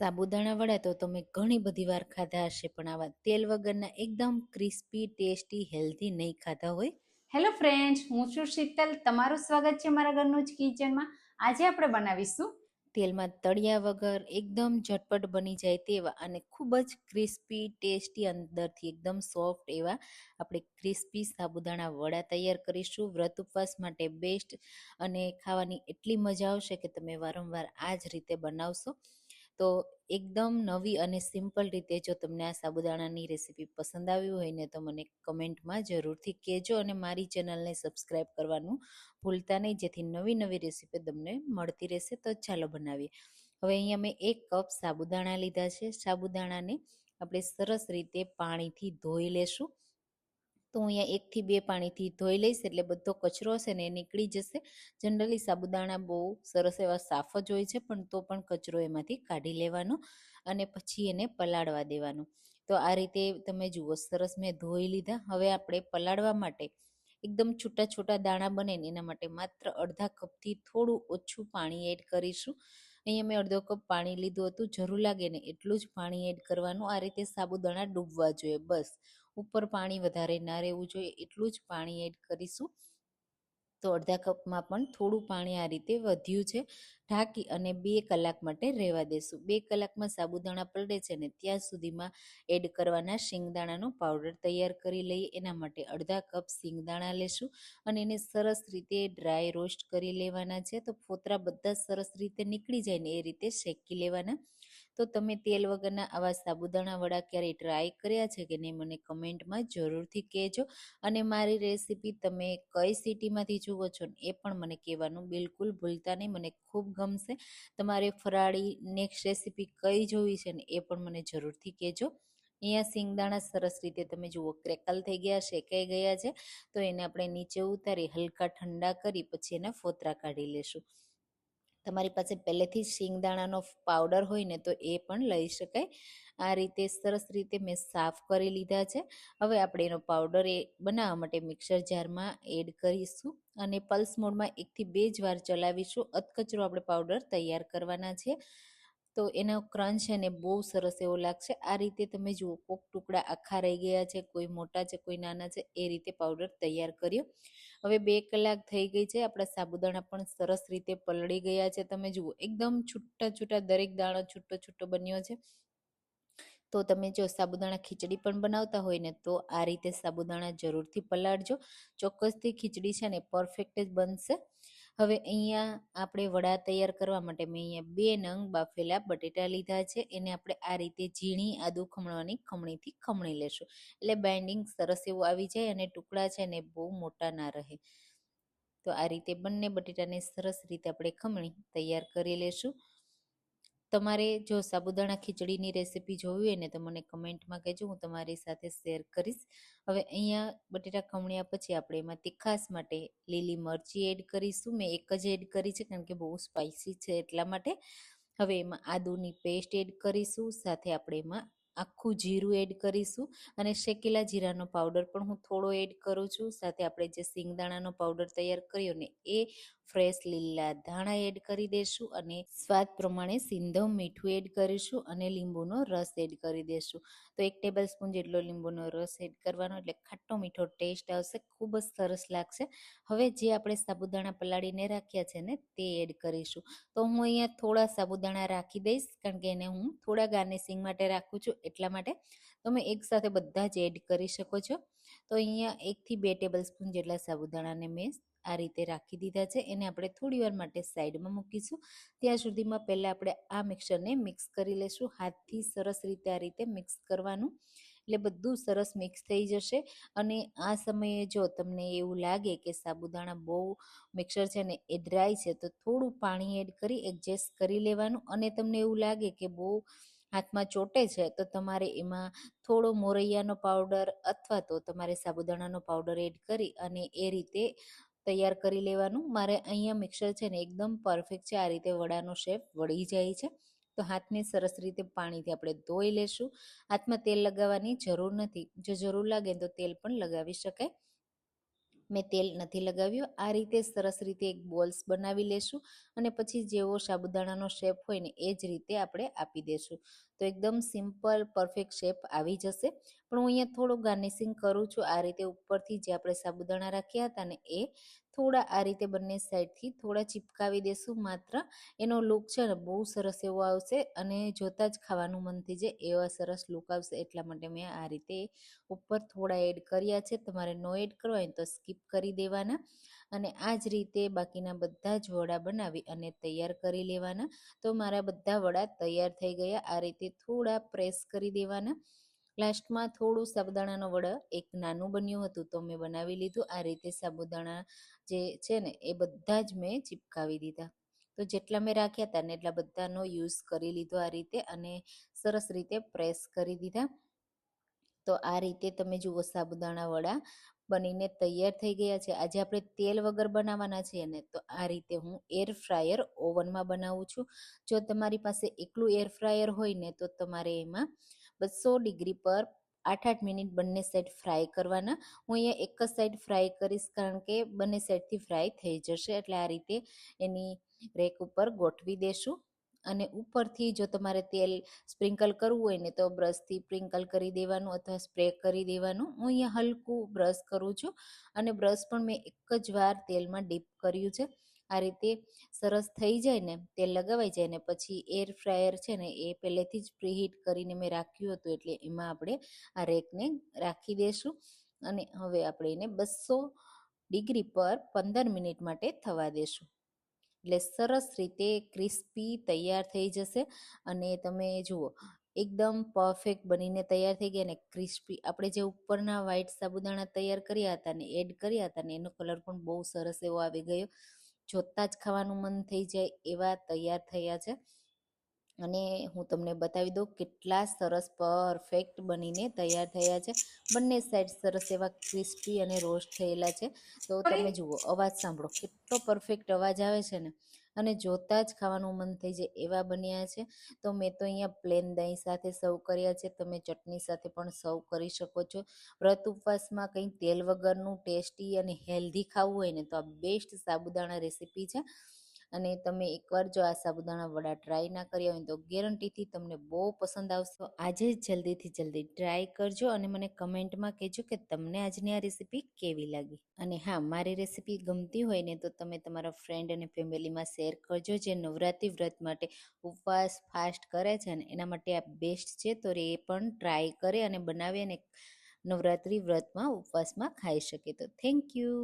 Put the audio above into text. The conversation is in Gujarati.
સાબુદાણા વડા તો તમે ઘણી બધી વાર ખાધા હશે પણ આવા તેલ વગરના એકદમ ક્રિસ્પી ટેસ્ટી હેલ્ધી નહીં ખાધા હોય. હેલો ફ્રેન્ડ્સ હું છું શીતલ. તમારું સ્વાગત છે મારા ઘરનું જ કિચનમાં. આજે આપણે બનાવીશું તેલમાં તળિયા વગર એકદમ ઝટપટ બની જાય તેવા અને ખૂબ જ ક્રિસ્પી ટેસ્ટી અંદરથી એકદમ સોફ્ટ એવા આપણે ક્રિસ્પી સાબુદાણા વડા તૈયાર કરીશું. વ્રત ઉપવાસ માટે બેસ્ટ અને ખાવાની એટલી મજા આવશે કે તમે વારંવાર આ જ રીતે બનાવશો. તો એકદમ નવી અને સિમ્પલ રીતે જો તમને આ સાબુદાણાની રેસીપી પસંદ આવી હોય ને તો મને કમેન્ટમાં જરૂરથી કહેજો અને મારી ચેનલને સબસ્ક્રાઈબ કરવાનું ભૂલતા નહીં, જેથી નવી નવી રેસીપી તમને મળતી રહેશે. તો ચાલો બનાવીએ. હવે અહીંયા મેં એક કપ સાબુદાણા લીધા છે. સાબુદાણાને આપણે સરસ રીતે પાણીથી ધોઈ લેશું. તો અહીંયા એકથી બે પાણીથી ધોઈ લઈશ એટલે બધો કચરો હશે ને એ નીકળી જશે. જનરલી સાબુદાણા બહુ સરસ એવા સાફ જ હોય છે, પણ તો પણ કચરો એમાંથી કાઢી લેવાનો અને પછી એને પલાળવા દેવાનું. તો આ રીતે તમે જુઓ, સરસ મેં ધોઈ લીધા. હવે આપણે પલાળવા માટે એકદમ છૂટા છૂટા દાણા બને એના માટે માત્ર અડધા કપથી થોડું ઓછું પાણી એડ કરીશું. અહીંયા મેં અડધો કપ પાણી લીધું હતું. જરૂર લાગે ને એટલું જ પાણી એડ કરવાનું. આ રીતે સાબુદાણા ડૂબવા જોઈએ, બસ. ઉપર પાણી વધારે ના રહેવું જોઈએ, એટલું જ પાણી એડ કરીશું. તો અડધા કપમાં પણ થોડું પાણી આ રીતે વધ્યું છે. ઢાંકી અને બે કલાક માટે રહેવા દેશું. બે કલાકમાં સાબુદાણા પલળે છે ને ત્યાં સુધીમાં એડ કરવાના શિંગદાણાનો પાવડર તૈયાર કરી લઈએ. એના માટે અડધા કપ શિંગદાણા લેશું અને એને સરસ રીતે ડ્રાય રોસ્ટ કરી લેવાના છે. તો ફોતરા બધા સરસ રીતે નીકળી જાય ને એ રીતે શેકી લેવાના. તો તમે તેલ વગરના આવા સાબુદાણા વડા ક્યારેય ટ્રાય કર્યા છે કે નહીં? મને કમેન્ટમાં જરૂરથી કહેજો. અને મારી રેસીપી તમે કઈ સિટીમાંથી જુઓ છો એ પણ મને કહેવાનું બિલકુલ ભૂલતા નહીં. મને ખૂબ ગમશે. તમારે ફરાળી નેક્સ્ટ રેસીપી કઈ જોવી છે ને એ પણ મને જરૂરથી કહેજો. અહીંયા સિંગદાણા સરસ રીતે તમે જુઓ, ક્રેકલ થઈ ગયા, શેકાઈ ગયા છે. તો એને આપણે નીચે ઉતારી, હલકા ઠંડા કરી, પછી એના ફોતરા કાઢી લેશું. તમારી પાસે પહેલેથી શિંગદાણાનો પાવડર હોય ને તો એ પણ લઈ શકાય. આ રીતે સરસ રીતે મેં સાફ કરી લીધા છે. હવે આપણે એનો પાવડર એ બનાવવા માટે મિક્સર જારમાં એડ કરીશું અને પલ્સ મોડમાં એકથી બે જ વાર ચલાવીશું. અધકચરો આપણે પાવડર તૈયાર કરવાના છે. તો એનો ક્રંચ છે ને બહુ સરસ એવો લાગશે. આ રીતે તમે જુઓ, કોક ટુકડા આખા રહી ગયા છે, કોઈ મોટા છે, કોઈ નાના છે, એ રીતે પાવડર તૈયાર કર્યો. હવે બે કલાક થઈ ગઈ છે, આપણા સાબુદાણા પણ સરસ રીતે પલળી ગયા છે. તમે જુઓ, એકદમ છૂટા છૂટા દરેક દાણો છૂટો છૂટો બન્યો છે. તો તમે જો સાબુદાણા ખીચડી પણ બનાવતા હોય ને, તો આ રીતે સાબુદાણા જરૂરથી પલાળજો. ચોક્કસથી ખીચડી છે ને પરફેક્ટ જ બનશે. હવે અહીંયા આપણે વડા તૈયાર કરવા માટે મેં અહીંયા બે નંગ બાફેલા બટેટા લીધા છે. એને આપણે આ રીતે ઝીણી આદુ ખમણવાની ખમણીથી ખમણી લેશું. એટલે બાઇન્ડિંગ સરસ એવું આવી જાય અને ટુકડા છે ને બહુ મોટા ના રહે. તો આ રીતે બંને બટેટાને સરસ રીતે આપણે ખમણી તૈયાર કરી લેશું. તમારે જો સાબુદાણા ખીચડીની રેસીપી જોવી હોય ને તો મને કમેન્ટમાં કહેજો, હું તમારી સાથે શેર કરીશ. હવે અહીંયા બટેટા ખમણ્યા પછી આપણે એમાં તીખાસ માટે લીલી મરચી એડ કરીશું. મેં એક જ એડ કરી છે કારણ કે બહુ સ્પાઇસી છે એટલા માટે. હવે એમાં આદુની પેસ્ટ એડ કરીશું, સાથે આપણે એમાં આખું જીરું એડ કરીશું અને શેકેલા જીરાનો પાવડર પણ હું થોડો એડ કરું છું. સાથે આપણે જે સિંગદાણાનો પાવડર તૈયાર કર્યો ને એ ફ્રેશ લીલા ધાણા એડ કરી દઈશું અને સ્વાદ પ્રમાણે સિંધો મીઠું એડ કરીશું અને લીંબુનો રસ એડ કરી દઈશું તો એક ટેબલ સ્પૂન જેટલો લીંબુનો રસ એડ કરવાનો એટલે ખાટો મીઠો ટેસ્ટ આવશે, ખૂબ જ સરસ લાગશે. હવે જે આપણે સાબુદાણા પલાળીને રાખ્યા છે ને, તે એડ કરીશું. તો હું અહીંયા થોડા સાબુદાણા રાખી દઈશ, કારણ કે એને હું થોડા ગાર્નિશિંગ માટે રાખું છું, એટલા માટે. તમે એકસાથે બધા જ એડ કરી શકો છો. તો અહીંયા એકથી બે ટેબલ સ્પૂન જેટલા સાબુદાણાને મેં આ રીતે રાખી દીધા છે. એને આપણે થોડી વાર માટે સાઈડમાં મૂકીશું. ત્યાં સુધીમાં પહેલાં આપણે આ મિક્સરને મિક્સ કરી લઈશું હાથથી સરસ રીતે આ રીતે મિક્સ કરવાનું. એટલે બધું સરસ મિક્સ થઈ જશે. અને આ સમયે જો તમને એવું લાગે કે સાબુદાણા બહુ મિક્સર છે ને એ ડ્રાય છે, તો થોડું પાણી એડ કરી એડજસ્ટ કરી લેવાનું. અને તમને એવું લાગે કે બહુ હાથમાં ચોટે છે, તો તમારે એમાં થોડો મોરૈયાનો પાવડર અથવા તો તમારે સાબુદાણાનો પાવડર એડ કરી અને એ રીતે તૈયાર કરી લેવાનું. મારે અહીંયા મિક્સર છે ને એકદમ પરફેક્ટ છે. આ રીતે વડાનો શેપ વળી જાય છે. તો હાથને સરસ રીતે પાણીથી આપણે ધોઈ લેશું. હાથમાં તેલ લગાવવાની જરૂર નથી. જો જરૂર લાગે તો તેલ પણ લગાવી શકાય. મેં તેલ નથી લગાવ્યું. આ રીતે સરસ રીતે એક બોલ્સ બનાવી લેશું અને પછી જેવો સાબુદાણાનો શેપ હોય ને એ જ રીતે આપણે આપી દેશું. તો એકદમ સિમ્પલ, પરફેક્ટ શેપ આવી જશે. પણ હું અહીંયા થોડું ગાર્નિશિંગ કરું છું. આ રીતે ઉપરથી જે આપણે સાબુદાણા રાખ્યા હતા ને એ થોડા આ રીતે બંને સાઈડથી થોડા ચિપકાવી દેશું. માત્ર એનો લુક છે ને બહુ સરસ એવો આવશે અને જોતાં જ ખાવાનું મન થઈ જાય એવા સરસ લુક આવશે. એટલા માટે મેં આ રીતે ઉપર થોડા એડ કર્યા છે. તમારે નો એડ કરવા હોય તો સ્કીપ કરી દેવાના. અને આ જ રીતે બાકીના બધા જ વડા બનાવી અને તૈયાર કરી લેવાના. તો મારા બધા વડા તૈયાર થઈ ગયા. આ રીતે થોડા પ્રેસ કરી દેવાના. લાસ્ટમાં થોડું સાબુદાણાનો વડા એક નાનું બન્યું હતું તો મેં બનાવી લીધું. આ રીતે સાબુદાણા જે છે ને, એ બધા જ મેં ચિપકાવી દીધા. તો જેટલા મેં રાખ્યા હતા ને એટલા બધાનો યુઝ કરી લીધો આ રીતે અને સરસ રીતે પ્રેસ કરી દીધા. તો આ રીતે તમે જુઓ સાબુદાણા વડા બનીને તૈયાર થઈ ગયા છે. આજે આપણે તેલ વગર બનાવવાના છીએ ને, તો આ રીતે હું એર ફ્રાયર ઓવનમાં બનાવું છું. જો તમારી પાસે એકલું એર ફ્રાયર હોય ને, તો તમારે એમાં બસો ડિગ્રી પર આઠ આઠ મિનિટ બંને સાઈડ ફ્રાય કરવાના. હું અહીંયા એક જ સાઈડ ફ્રાય કરીશ કારણ કે બંને સાઈડથી ફ્રાય થઈ જશે. એટલે આ રીતે એની રેક ઉપર ગોઠવી દેશું. અને ઉપરથી જો તમારે તેલ સ્પ્રિંકલ કરવું હોય ને તો બ્રશથી સ્પ્રિંકલ કરી દેવાનું અથવા સ્પ્રે કરી દેવાનું. હું અહીંયા હલકું બ્રશ કરું છું અને બ્રશ પણ મેં એક જ વાર તેલમાં ડીપ કર્યું છે. આ રીતે સરસ થઈ જાય ને, તેલ લગાવાઈ જાય ને પછી એર ફ્રાયર છે ને એ પહેલેથી જ પ્રીહીટ કરીને મેં રાખ્યું હતું એટલે એમાં આપણે આ રેકને રાખી દઈશું અને હવે આપણે એને બસો ડિગ્રી પર પંદર મિનિટ માટે થવા દેશું. એટલે સરસ રીતે ક્રિસ્પી તૈયાર થઈ જશે અને તમે જુઓ, એકદમ પરફેક્ટ બનીને તૈયાર થઈ ગયા ને ક્રિસ્પી, આપણે જે ઉપરના વ્હાઈટ સાબુદાણા તૈયાર કર્યા હતા ને એડ કર્યા હતા ને એનો કલર પણ બહુ સરસ એવો આવી ગયો. જોતાં જ ખાવાનું મન થઈ જાય એવા તૈયાર થયા છે. અને હું તમને બતાવી દઉં કેટલા સરસ પરફેક્ટ બનીને તૈયાર થયા છે. બંને સાઈડ સરસ એવા ક્રિસ્પી અને રોસ્ટ થયેલા છે. તો તમે જુઓ અવાજ સાંભળો કેટલો પરફેક્ટ અવાજ આવે છે ને. અને જોતાં જ ખાવાનું મન થઈ જાય એવા બન્યા છે. તો મેં તો અહીંયા પ્લેન દહીં સાથે સર્વ કર્યા છે. તમે ચટણી સાથે પણ સર્વ કરી શકો છો. વ્રત ઉપવાસમાં કંઈ તેલ વગરનું ટેસ્ટી અને હેલ્ધી ખાવું હોય ને તો આ બેસ્ટ સાબુદાણા રેસીપી છે. અને તમે એકવાર જો આ સાબુદાણા વડા ટ્રાય ના કર્યા હોય તો ગેરંટીથી તમને બહુ પસંદ આવશે. આજે જલ્દીથી જલ્દી ટ્રાય કરજો અને મને કમેન્ટમાં કહેજો કે તમને આજની આ રેસીપી કેવી લાગી. અને હા, મારી રેસીપી ગમતી હોય ને તો તમે તમારા ફ્રેન્ડ અને ફેમિલીમાં શેર કરજો જે નવરાત્રિ વ્રત માટે ઉપવાસ ફાસ્ટ કરે છે ને એના માટે આ બેસ્ટ છે તો એ પણ ટ્રાય કરે અને બનાવે અને નવરાત્રિ વ્રતમાં ઉપવાસમાં ખાઈ શકે તો. Thank you